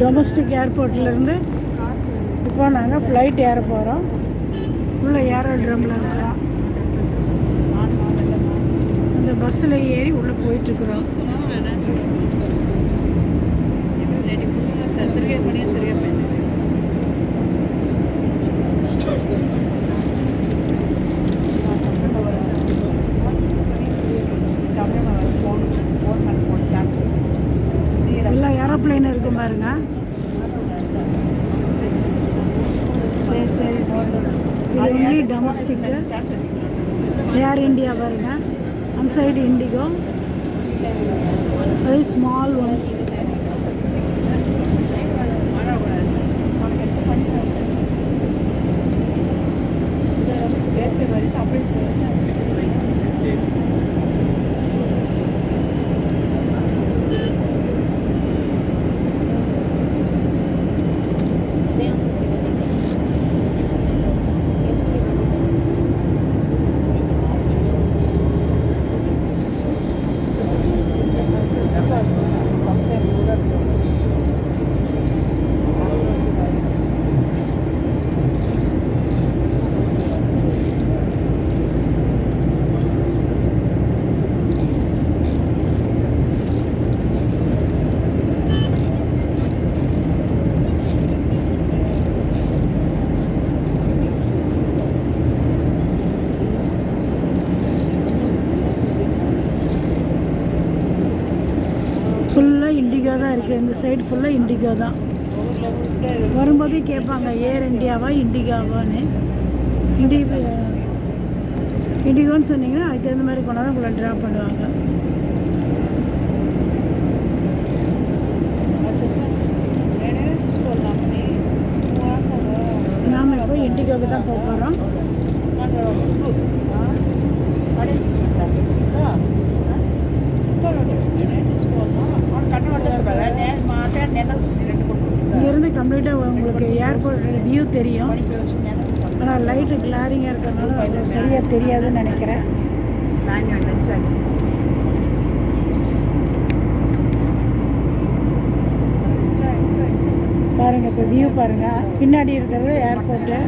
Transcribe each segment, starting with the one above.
Domestic ஏர்போர்ட்லேருந்து இப்போ நாங்கள் flight ஏற போகிறோம் உள்ள ஏரோட்ரமில் இருக்கிறோம் அந்த பஸ்ஸில் ஏறி உள்ளே போயிட்டுருக்குறோம் ஏரோப்ளேன் இருக்கும் பாருங்க இது ஒன்லி டொமஸ்டிக்கு ஏர் இண்டியா பாருங்க. அந்த சைடு இண்டிகோ அது ஸ்மால் ஒன் ஃபுல்லாக இண்டிகோ தான் இருக்குது இந்த சைடு ஃபுல்லாக இண்டிகோ தான். வரும்போதே கேட்பாங்க ஏர் இந்தியாவா இண்டிகாவான்னு இண்டி இண்டிகோன்னு சொன்னீங்கன்னா அதுக்கு தகுந்த மாதிரி கொண்டாந்து உங்களை ட்ராப் பண்ணுவாங்க. நாம் இப்போ இண்டிகோவுக்கு தான் போக போகிறோம் இங்கேருந்து கம்ப்ளீட்டாக உங்களுக்கு ஏர்போர்ட் வியூ தெரியும். ஆனால் லைட்டு கிளாரிங்காக இருக்கிறதுனால அவ்வளோ சரியாக தெரியாதுன்னு நினைக்கிறேன். பாருங்கள் இப்போ வியூ பாருங்கள் பின்னாடி இருக்கிறது ஏர்போர்ட்டு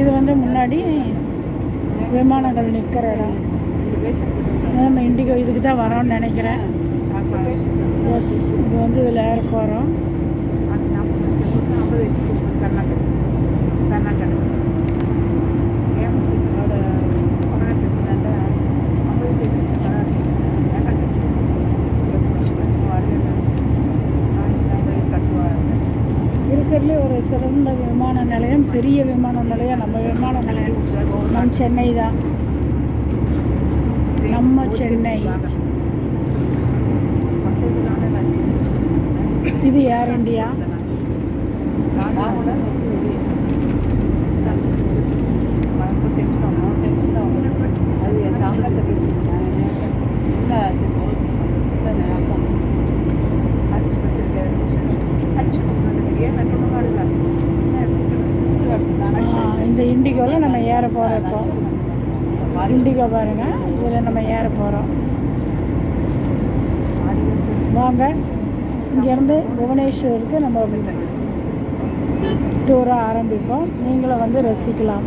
இது வந்து முன்னாடி விமானங்கள் நிற்கிற இடம். நம்ம இண்டிகோ இதுக்கு தான் வரோம்னு நினைக்கிறேன். எஸ் இது வந்து இதில் ஏற போகிறோம் இருக்கிறதுலே ஒரு சிறந்த விமான நிலையம் பெரிய விமான நிலையம் நம்ம விமான நிலையம். நம் சென்னை தான். நம்ம சென்னை. இது ஏர் இண்டியா ஆ, இந்த இண்டிகோவில் நம்ம ஏற போகிறோம் இப்போ இண்டிகோ பாருங்கள் இதில் நம்ம ஏற போகிறோம் வாங்க. இங்கேருந்து புவனேஸ்வருக்கு நம்ம டூரை ஆரம்பிப்போம். நீங்களும் வந்து ரசிக்கலாம்.